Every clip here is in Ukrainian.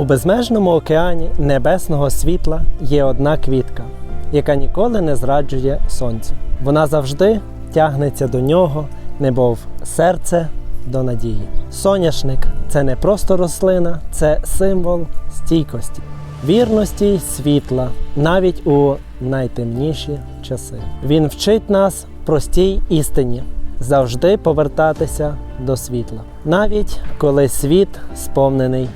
У безмежному океані небесного світла є одна квітка, яка ніколи не зраджує сонцю. Вона завжди тягнеться до нього, немов серце до надії. Соняшник це не просто рослина, це символ стійкості, вірності й світла навіть у найтемніші часи. Він вчить нас простій істині завжди повертатися до світла, навіть коли світ сповнений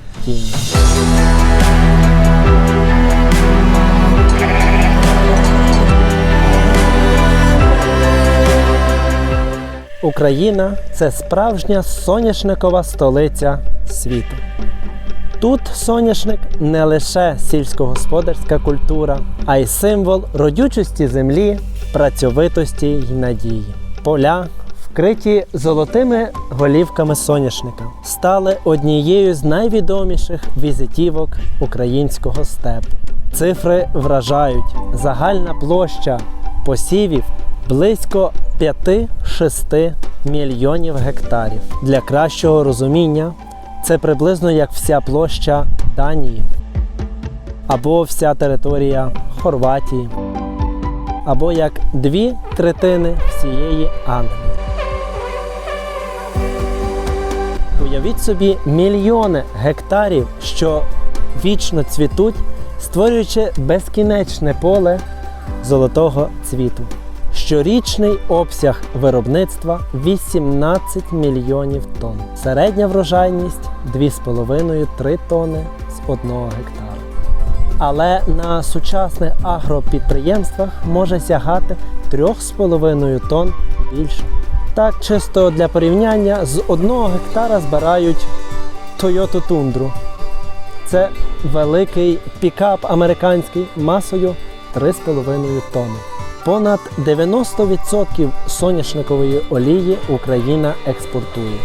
Україна це справжня соняшникова столиця світу. Тут соняшник не лише сільськогосподарська культура, а й символ родючості землі, працьовитості й надії. Поля, вкриті золотими голівками соняшника, стали однією з найвідоміших візитівок українського степу. Цифри вражають загальна площа посівів близько 5-6 мільйонів гектарів. Для кращого розуміння це приблизно як вся площа Данії, або вся територія Хорватії, або як дві третини всієї Англії. Уявіть собі мільйони гектарів, що вічно цвітуть, створюючи безкінечне поле золотого цвіту. Щорічний обсяг виробництва 18 мільйонів тонн. Середня врожайність 2,5-3 тонни з 1 гектара. Але на сучасних агропідприємствах може сягати 3,5 тонн більше. Так, чисто для порівняння, з 1 гектара збирають Toyota Tundra. Це великий пікап американський масою 3,5 тонни. Понад 90% соняшникової олії Україна експортує,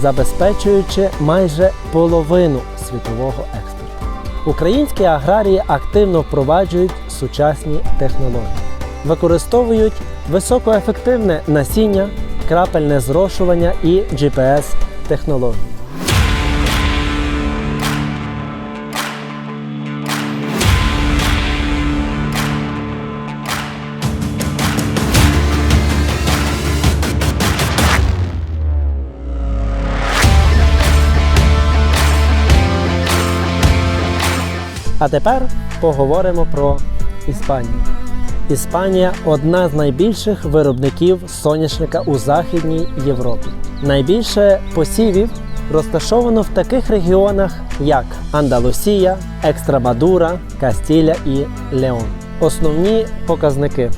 забезпечуючи майже половину світового експорту. Українські аграрії активно впроваджують сучасні технології, використовують високоефективне насіння, крапельне зрошування і GPS-технології. А тепер поговоримо про Іспанію. Іспанія одна з найбільших виробників соняшника у Західній Європі. Найбільше посівів розташовано в таких регіонах, як Андалусія, Екстрамадура, Кастіля і Леон. Основні показники.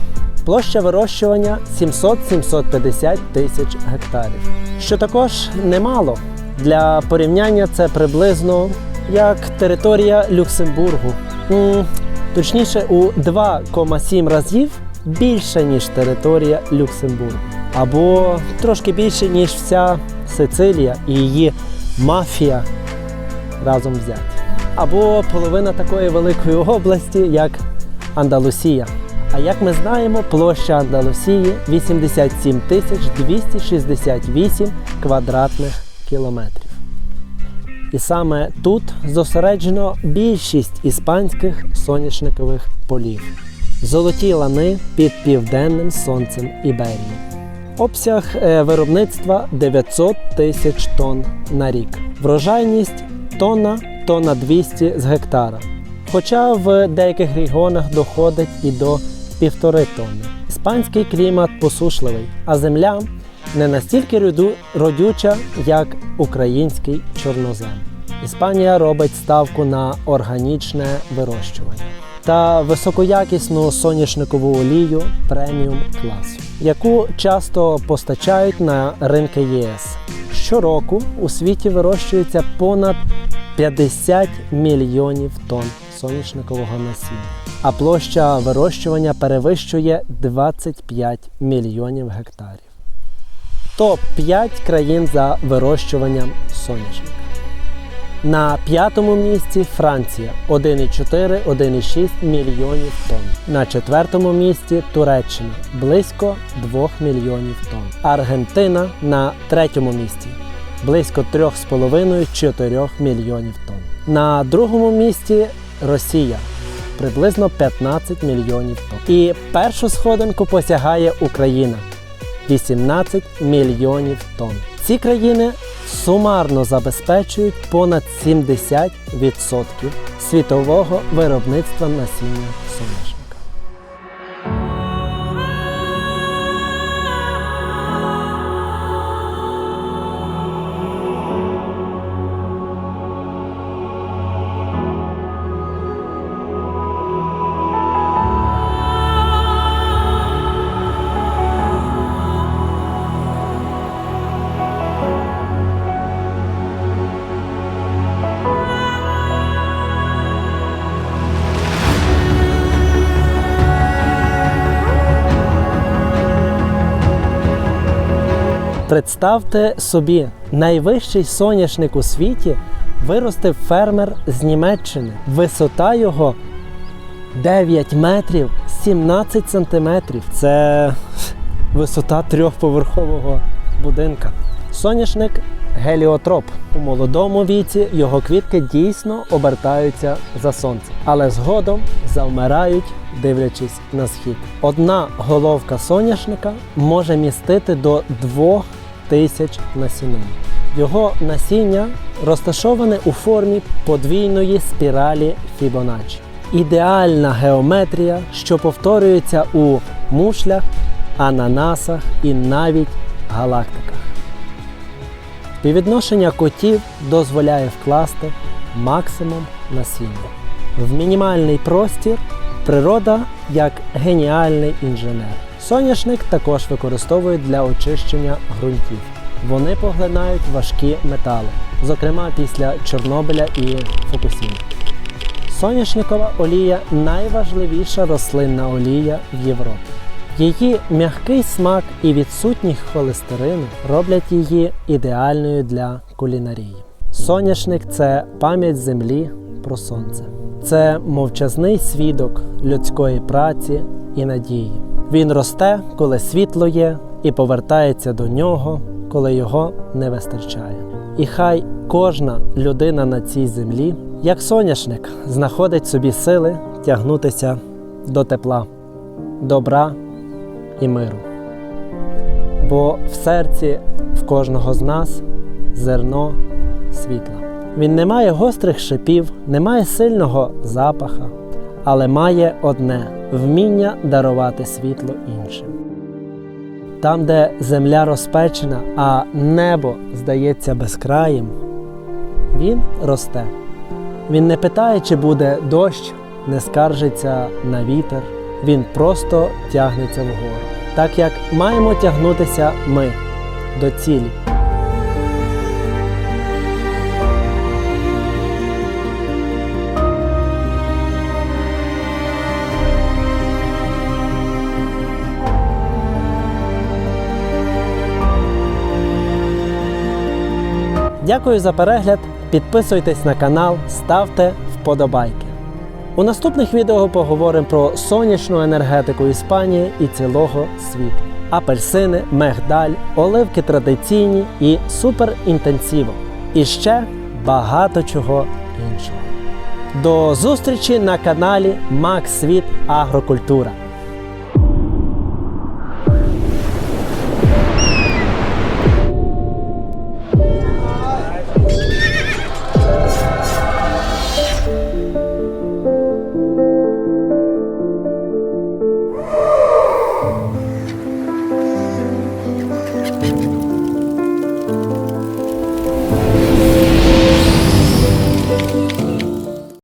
Площа вирощування 700-750 тисяч гектарів, що також немало. Для порівняння це приблизно як територія Люксембургу. Точніше, у 2,7 разів більше, ніж територія Люксембургу. Або трошки більше, ніж вся Сицилія і її мафія разом взяті. Або половина такої великої області, як Андалусія. А як ми знаємо, площа Андалусії 87 тисяч 268 квадратних кілометрів. І саме тут зосереджено більшість іспанських соняшникових полів. Золоті лани під південним сонцем Іберії. Обсяг е, виробництва 900 тисяч тонн на рік. Врожайність тонна, тонна 200 з гектара. Хоча в деяких регіонах доходить і до півтори тонни. Іспанський клімат посушливий, а земля не настільки родюча, як український чорнозем. Іспанія робить ставку на органічне вирощування та високоякісну соняшникову олію преміум класу, яку часто постачають на ринки ЄС. Щороку у світі вирощується понад 50 мільйонів тонн соняшникового насіння, а площа вирощування перевищує 25 мільйонів гектарів. Топ-5 країн за вирощуванням соняшника. На п'ятому місці Франція 1,4-1,6 мільйонів тонн. На четвертому місці Туреччина близько 2 мільйонів тонн. Аргентина на третьому місці близько 3,5-4 мільйонів тонн. На другому місці Росія приблизно 15 мільйонів тонн. І першу сходинку посягає Україна 18 мільйонів тонн. Ці країни сумарно забезпечують понад 70% світового виробництва насіння соняшника. Представте собі, найвищий соняшник у світі виростив фермер з Німеччини. Висота його 9 метрів 17 сантиметрів. Це висота трьохповерхового будинка. Соняшник геліотроп. У молодому віці його квітки дійсно обертаються за сонцем, але згодом завмирають, дивлячись на схід. Одна головка соняшника може містити до 2 тисяч насінин. Його насіння розташоване у формі подвійної спіралі Фібоначчі. Ідеальна геометрія, що повторюється у мушлях, ананасах і навіть галактиках. Співвідношення котів дозволяє вкласти максимум насіння. В мінімальний простір природа як геніальний інженер. Соняшник також використовують для очищення ґрунтів. Вони поглинають важкі метали, зокрема після Чорнобиля і Фукусіми. Соняшникова олія найважливіша рослинна олія в Європі. Її м'який смак і відсутність холестерину роблять її ідеальною для кулінарії. Соняшник це пам'ять землі про сонце. Це мовчазний свідок людської праці і надії. Він росте, коли світло є, і повертається до нього, коли його не вистачає. І хай кожна людина на цій землі, як соняшник, знаходить собі сили тягнутися до тепла, добра і миру. Бо в серці в кожного з нас зерно світла. Він не має гострих шипів, не має сильного запаха, але має одне вміння дарувати світло іншим. Там, де земля розпечена, а небо здається безкраїм, він росте. Він не питає, чи буде дощ, не скаржиться на вітер, він просто тягнеться вгору. Так як маємо тягнутися ми до цілі. Дякую за перегляд. Підписуйтесь на канал, ставте вподобайки. У наступних відео поговоримо про сонячну енергетику Іспанії і цілого світу. Апельсини, мегдаль, оливки традиційні і суперінтенсіво. І ще багато чого іншого. До зустрічі на каналі Макс Світ Агрокультура.